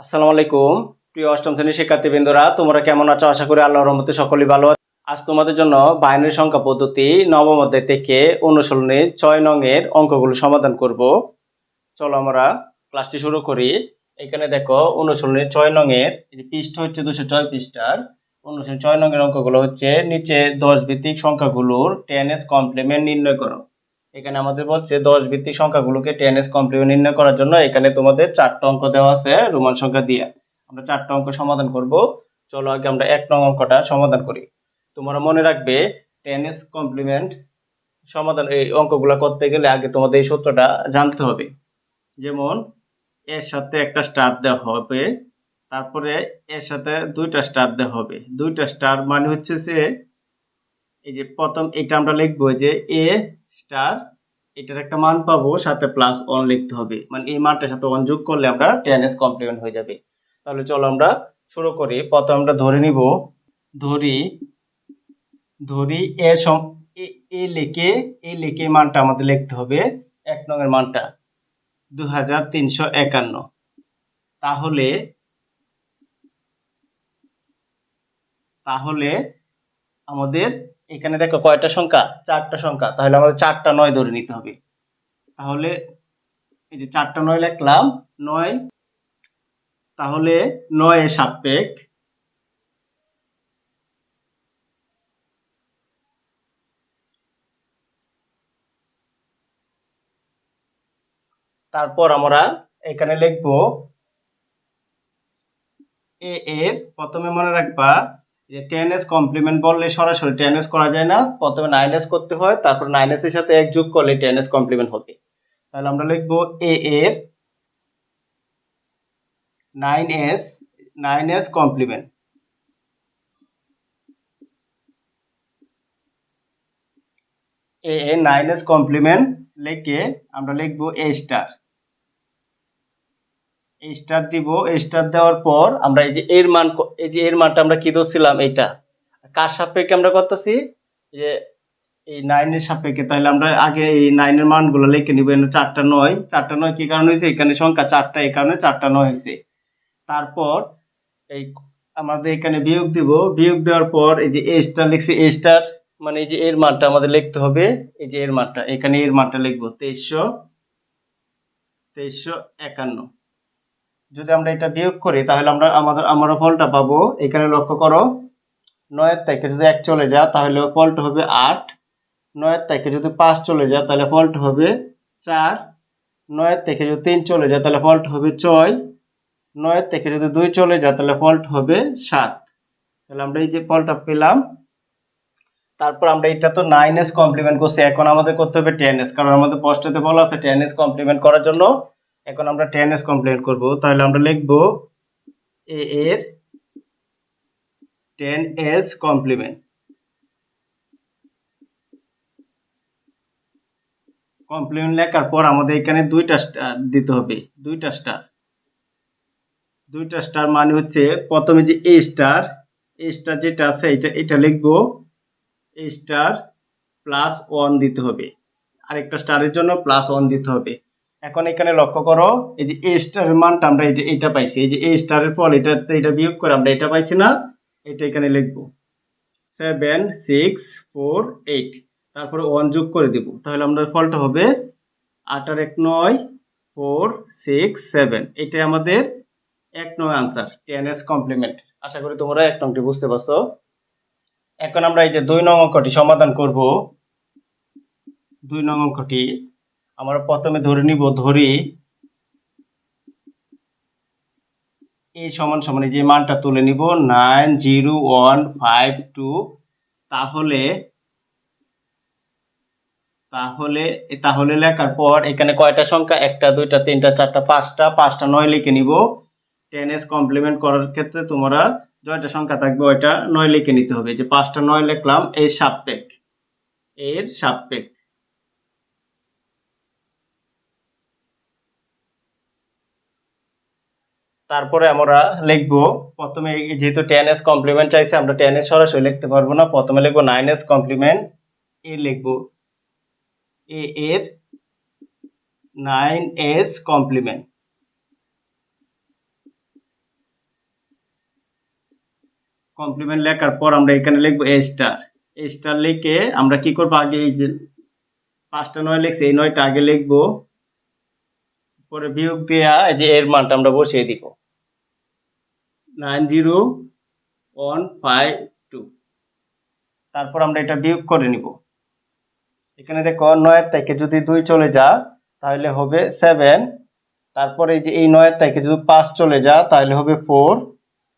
আসসালামু আলাইকুম। প্রিয় অষ্টম শ্রেণির শিক্ষার্থীবৃন্দরা, তোমরা কেমন আছো? আশা করি আল্লাহর রহমতে সকলেই ভালো। আজ তোমাদের জন্য বাইনারি সংখ্যা পদ্ধতি নবম অধ্যায় থেকে অনুশীলনী ছয় নং এর অঙ্কগুলো সমাধান করব। চলো আমরা ক্লাসটি শুরু করি। এখানে দেখো, অনুশীলনী ছয় নং এর পৃষ্ঠ হচ্ছে দুশো ছয় পৃষ্ঠার, অনুশীলনী ছয় নং এর অঙ্কগুলো হচ্ছে নিচে দশ ভিত্তিক সংখ্যাগুলোর টেন এস কমপ্লিমেন্ট নির্ণয় করো। এখানে আমাদের বলছে দশ ভিত্তিক সংখ্যাগুলোকে টেন এস কমপ্লিমেন্ট নির্ণয় করার জন্য এখানে তোমাদের চারটা অঙ্ক দেওয়া আছে রোমান সংখ্যা দিয়ে। আমরা চারটা অঙ্ক সমাধান করব। চলো আগে আমরা এক নং অঙ্কটা সমাধান করি। তোমরা মনে রাখবে টেন এস কমপ্লিমেন্ট সমাধান, এই অঙ্কগুলো করতে গেলে আগে তোমাদের এই সূত্রটা জানতে হবে। যেমন, এর সাথে একটা স্টার দেওয়া হবে, তারপরে এর সাথে দুইটা স্টার দেওয়া হবে। দুইটা স্টার মানে হচ্ছে যে, এই যে প্রথম এটা আমরা লিখব যে এ স্টার এটার একটা মান পাবো, সাথে প্লাস ওয়ান লিখতে হবে। মানে এই মানটার সাথে ওয়ান যোগ করলে আমরা টেন এস কমপ্লিমেন্ট হয়ে যাবে। তাহলে চলো আমরা শুরু করি। প্রথম আমরা ধরে নিব, ধরি ধরি এ সম এ- লিখে, এ লিখে মানটা আমাদের লিখতে হবে। এক নংয়ের মানটা দু হাজার তিনশো একান্ন। তাহলে তাহলে আমাদের এখানে দেখো কয়টা সংখ্যা? চারটা সংখ্যা। তাহলে আমাদের চারটা নয় ধরে নিতে হবে। তাহলে এই যে চারটা নয় লিখলাম, নয়, তাহলে নয় সাপেক তারপর আমরা এখানে লিখব, এ এর প্রথমে মনে রাখবা যে টেন এস কমপ্লিমেন্ট বললে সরাসরি টেন এস করা যায় না। প্রথমে নাইন এস করতে হয়, তারপর নাইন এর সাথে এক যোগ করলে টেন এস কমপ্লিমেন্ট হবে। তাহলে আমরা লিখব এ এর nine's nine's complement A A nine's complement লিখে আমরা লিখব এ স্টার এই স্টার দিব, এই স্টার দেওয়ার পর আমরা এই যে এর মান এই যে এর মানটা আমরা কি ধরছিলাম? এইটা। কার সাপেক্ষে আমরা করতেছি? যে এই নাইনের সাপেক্ষে, তাহলে আমরা আগে এই নাইনের মানগুলো লিখে নিব। এখানে চারটা নয়। চারটা নয় কি কারণে হয়েছে? এখানে সংখ্যা চারটা, এই কারণে চারটা নয় হয়েছে। তারপর এই আমাদের এখানে বিয়োগ দিব। বিয়োগ দেওয়ার পর এই যে এ স্টার লিখছি এ স্টার মানে এই যে এর মানটা আমাদের লিখতে হবে। এই যে এর মানটা, এখানে এর মানটা লিখব। তেইশশো তেইশশো একান্ন। যদি আমরা এটা বিয়োগ করি, তাহলে আমরা আমাদের, আমরা ফলটা পাবো, এখানে লক্ষ্য করো, নয়ের থেকে যদি এক চলে যায়, তাহলে ফলটা হবে আট। নয়ের থেকে যদি পাঁচ চলে যায়, তাহলে ফলটা হবে চার। নয়ের থেকে যদি তিন চলে যায়, তাহলে ফলটা হবে ছয়। নয়ের থেকে যদি দুই চলে যায়, তাহলে ফলটা হবে সাত। তাহলে আমরা এই যে ফলটা পেলাম, তারপর আমরা এটা তো নাইন এস কমপ্লিমেন্ট করছি, এখন আমাদের করতে হবে টেন এস কারণ আমাদের পোস্টে বলা আছে টেন এস কমপ্লিমেন্ট করার জন্য এখন আমরা টেন এস কমপ্লিমেন্ট করব। তাহলে আমরা লিখব এ এর টেন এস কমপ্লিমেন্ট কমপ্লিমেন্ট লেখার পর আমাদের এখানে দুইটা স্টার দিতে হবে। দুইটা স্টার দুইটা স্টার মানে হচ্ছে প্রথমে যে এ স্টার এ স্টার যেটা আছে, এটা এটা লিখব। এ স্টার প্লাস ওয়ান দিতে হবে। আরেকটা স্টারের জন্য প্লাস ওয়ান দিতে হবে। এখন এখানে লক্ষ্য করো, এই যে এ স্টারের মানটা আমরা যে এটা পাইছি, এই যে এ স্টারের ফল এটা এটা বিয়োগ করে আমরা এটা পাইছি না, এটা এখানে লিখব। সেভেন সিক্স ফোর এইট তারপরে ওয়ান যোগ করে দিব, তাহলে আমাদের ফলটা হবে আট আর এক নয় ফোর সিক্স সেভেন এটাই আমাদের এক নয় আনসার টেন এস কমপ্লিমেন্ট আশা করি তোমরা এক নংটি বুঝতে পারছ। এখন আমরা এই যে দুই নং অঙ্কটি সমাধান করব। দুই নং অঙ্কটি আমরা প্রথমে ধরে নিব, ধরি এই সমান সমান যে মানটা তুলে নিব nine zero one five two তাহলে তাহলে তাহলে লেখার পর এখানে কয়টা সংখ্যা? একটা, দুইটা, তিনটা, চারটা, পাঁচটা পাঁচটা নয় লিখে নিব। টেন এস কমপ্লিমেন্ট করার ক্ষেত্রে তোমরা জয়টা সংখ্যা থাকবে ওইটা নয় লিখে নিতে হবে। যে পাঁচটা নয় লিখলাম, এর সাপেক এর সাপেক তারপরে আমরা লিখব, প্রথমে যেহেতু টেন এস কমপ্লিমেন্ট চাইছে, আমরা টেন এস সরাসরি লিখতে পারব না। প্রথমে লিখব নাইন এস কমপ্লিমেন্ট এ লিখব, এ এর নাইন এস কমপ্লিমেন্ট কমপ্লিমেন্ট লেখার পর আমরা এখানে লিখব এ স্টার এ স্টার লিখে আমরা কি করব? আগে এই যে পাঁচটা নয় লিখছি, এই নয়টা আগে লিখব পরে বিয়োগ এই যে এর মানটা আমরা বসিয়ে দিব। Nine zero one five two. তারপর আমরা এটা বিয়োগ করে নিব। এখানে দেখো নয়ের থেকে যদি দুই চলে যা তাহলে হবে সেভেন। তারপরে এই যে এই নয়ের থেকে যদি পাঁচ চলে যা তাহলে হবে ফোর।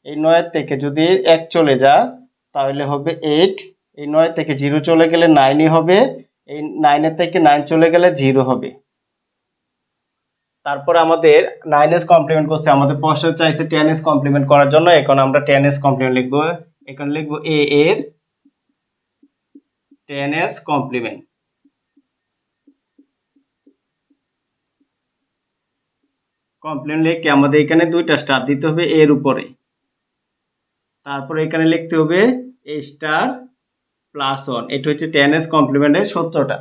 এই নয়ের থেকে যদি এক চলে যা তাহলে হবে এইট। এই নয় থেকে জিরো চলে গেলে নাইনই হবে। এই নাইনের থেকে নাইন চলে গেলে জিরো হবে। তারপর আমাদের নাইন এস কমপ্লিমেন্ট করছে, আমাদের প্রশ্ন চাইছে টেন এস কমপ্লিমেন্ট করার জন্য, এখন আমরা টেন এস কমপ্লিমেন্ট লিখব। এখন লিখব এ এর টেন এস কমপ্লিমেন্ট কমপ্লিমেন্ট লিখে আমাদের এখানে দুইটা স্টার দিতে হবে এর উপরে। তারপরে এখানে লিখতে হবে এ স্টার প্লাস ওয়ান এটা হচ্ছে টেন এস কমপ্লিমেন্টের সত্যটা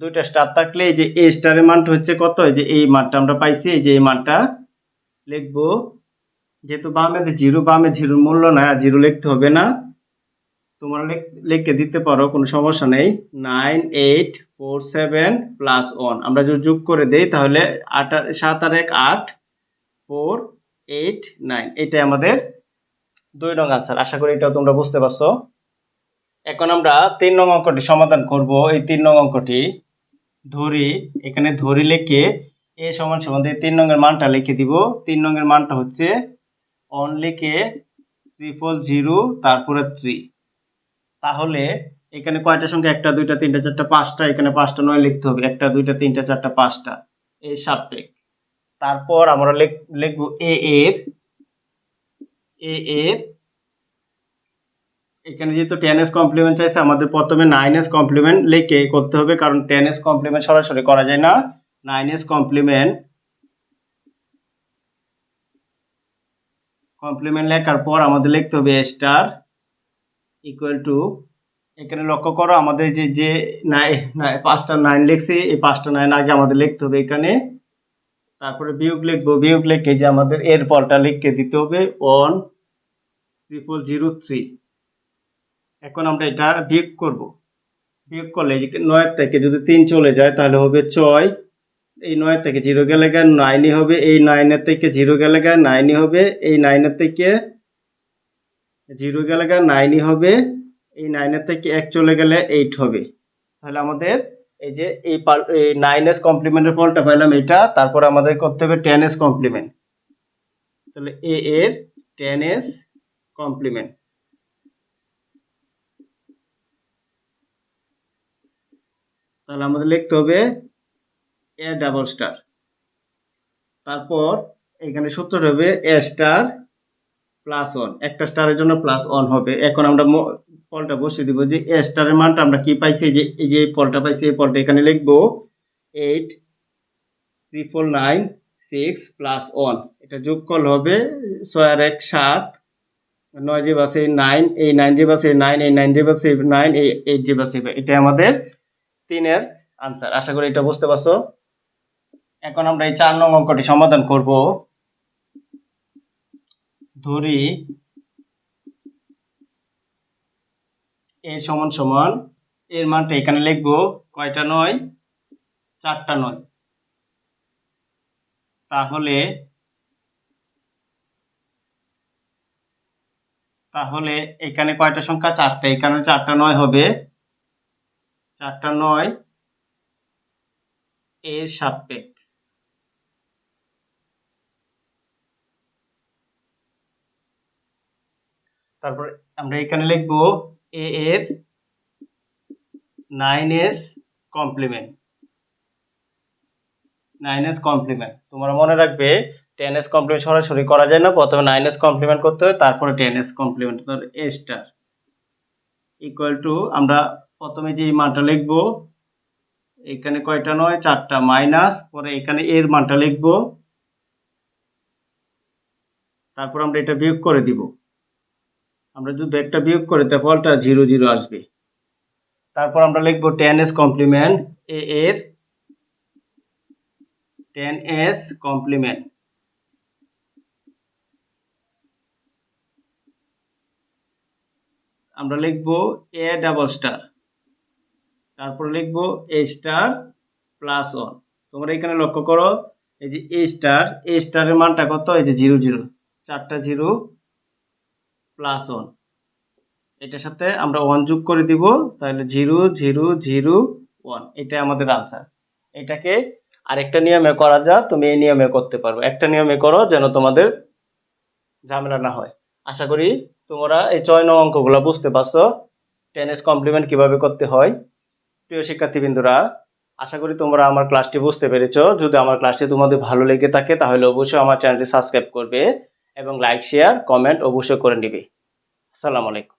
দুইটা স্টার থাকলে এই যে এ স্টারের মানটা হচ্ছে কত? এই যে এই মানটা আমরা পাইছি, এই যে এই মানটা লিখব। যেহেতু বামে জিরো বামে জিরোর মূল্য নাই, আর জিরো লিখতে হবে না। তোমরা লিখে দিতে পারো, কোনো সমস্যা নেই। Nine eight four seven plus one আমরা যদি যোগ করে দেই, তাহলে আট, সাত আর এক, আট ফোর এইট নাইন এটাই আমাদের দুই নং আনসার আশা করি এটাও তোমরা বুঝতে পারছ। এখন আমরা তিন নং অঙ্কটি সমাধান করব। এই তিন নং অঙ্কটি ধরি, এখানে ধরি লিখে এ সমান সমান দিয়ে তিন নংয়ের মানটা লিখে দিব। তিন নংয়ের মানটা হচ্ছে অন লিখে ট্রিপল জিরো তারপরে থ্রি তাহলে এখানে কয়টা সংখ্যা একটা, দুইটা, তিনটা, চারটা, পাঁচটা, এখানে পাঁচটা, নয় লিখতে হবে। একটা, দুইটা, তিনটা, চারটা, পাঁচটা। এই সাবটেক তারপর আমরা লিখ- লিখব এ এর এ এর এখানে যেহেতু টেন এস কমপ্লিমেন্ট চাইছে, আমাদের প্রথমে নাইন এস কমপ্লিমেন্ট লিখে করতে হবে, কারণ টেন এস কমপ্লিমেন্ট সরাসরি করা যায় না। নাইন এস কমপ্লিমেন্ট কমপ্লিমেন্ট লেখার পর আমাদের লিখতে হবে স্টার ইকুয়াল টু এখানে লক্ষ্য করো আমাদের যে যে পাঁচটা নাইন লিখছি, এই পাঁচটা নাইন আগে আমাদের লিখতে হবে এখানে। তারপরে বিয়োগ লিখব, বিয়োগ লিখে যে আমাদের এর পরটা লিখে দিতে হবে ওয়ান ট্রিপল জিরো থ্রি এখন আমরা এটা বিয়োগ করব। বিয়োগ করলে নয়ের থেকে যদি তিন চলে যায়, তাহলে হবে ছয়। এই নয় থেকে জিরো গেলে গা নাইনই হবে, এই নাইনের থেকে জিরো গেলে গা নাইনই হবে, এই নাইনের থেকে জিরো গেলে গা নাইনই হবে, এই নাইনের থেকে এক চলে গেলে এইট হবে। তাহলে আমাদের এই যে এই নাইন এস কমপ্লিমেন্টের ফলটা পাইলাম এটা তারপর আমাদের করতে হবে টেন এস কমপ্লিমেন্ট তাহলে এ এর টেন এস কমপ্লিমেন্ট তাহলে আমাদের লিখতে হবে এ ডাবল স্টার তারপর এখানে সূত্রটা হবে এ স্টার প্লাস ওয়ান একটা স্টারের জন্য প্লাস ওয়ান হবে। এখন আমরা ফলটা বসিয়ে দিব যে এ স্টারের মানটা আমরা কি পাইছি? যে, এই যে ফলটা পাইছি, এই ফলটা এখানে লিখব eight triple nine six plus one এটা যোগ করলে হবে ছয় আর এক সাত। নয় যে বাসে নাইন এই নাইন যে বাসে নাইন এই নাইন যে বাসে নাইন এই এইট যে বাসে এটা আমাদের তিনের আনসার আশা করি এটা বুঝতে পারছ। এখন আমরা এই চার নং অঙ্কটি সমাধান করব। ধরি এর সমান সমান, এর মানটা এখানে লিখব কয়টা নয়? চারটা নয়। তাহলে তাহলে এখানে কয়টা সংখ্যা? চারটা। এখানে চারটা নয় হবে। চারটা নয়, এর সাপেক্ষ তারপর আমরা এখানে লিখব এ এর nine's complement nine's complement তোমরা মনে রাখবে টেন এস কমপ্লিমেন্ট সরাসরি করা যায় না। প্রথমে নাইন এস কমপ্লিমেন্ট করতে হয় তারপরে ten's complement A star equal to আমরা প্রথমে যে মানটা লিখব, এখানে কয়টা নয়? চারটা মাইনাস, পরে এখানে এর মানটা লিখব। তারপর আমরা এটা বিয়োগ করে দিব। আমরা যদি একটা বিয়োগ করে তার ফলটা জিরো জিরো আসবে। তারপর আমরা লিখব টেন এস কমপ্লিমেন্ট এ এর টেন এস কমপ্লিমেন্ট আমরা লিখব এ ডাবল স্টার তারপর লিখব এ স্টার প্লাস ওয়ান তোমরা এখানে লক্ষ্য করো, এই যে এ স্টার এ স্টারের মানটা কত? এই যে জিরো জিরো চারটা জিরো প্লাস ওয়ান এটার সাথে আমরা ওয়ান যোগ করে দিব, তাহলে জিরো জিরো জিরো ওয়ান এটা আমাদের আনসার এটাকে আরেকটা নিয়মে করা যা তুমি এই নিয়মে করতে পারবে একটা নিয়মে করো যেন তোমাদের ঝামেলা না হয়। আশা করি তোমরা এই ছয় নং অঙ্কগুলো বুঝতে পারছ। টেনিস কমপ্লিমেন্ট কীভাবে করতে হয়? প্রিয় শিক্ষার্থীবৃন্দরা, আশা করি তোমরা আমার ক্লাসটি বুঝতে পেরেছ। যদি আমার ক্লাসটি তোমাদের ভালো লেগে থাকে, তাহলে অবশ্যই আমার চ্যানেলটি সাবস্ক্রাইব করবে এবং লাইক, শেয়ার, কমেন্ট অবশ্যই করে নিবে। আসসালামু আলাইকুম।